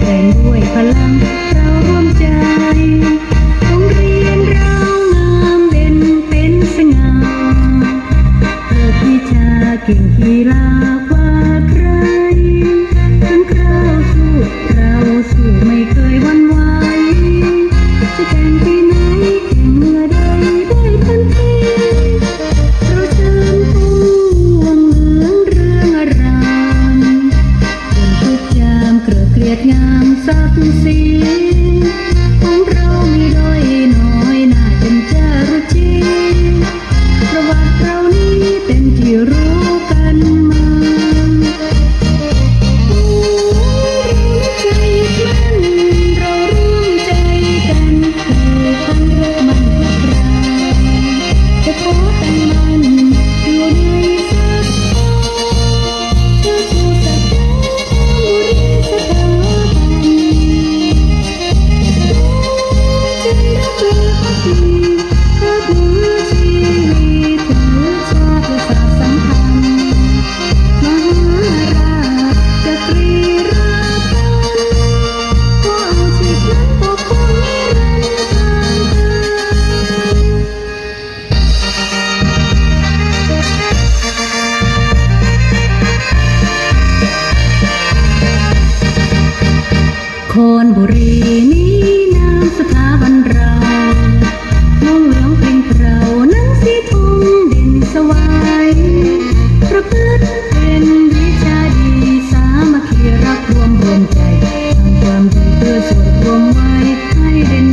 แต่งด้วยพลังเราร่วมใจ รบุรีนี้นามสถาบันเราน้องหลวงเป็งเรานั้นสีทองเด่นสวายประพฤติเป็นวิชาดีสามัคคีรักรวมรวมใจทำความดีเพื่อส่วนรวมไว้ให้เด่น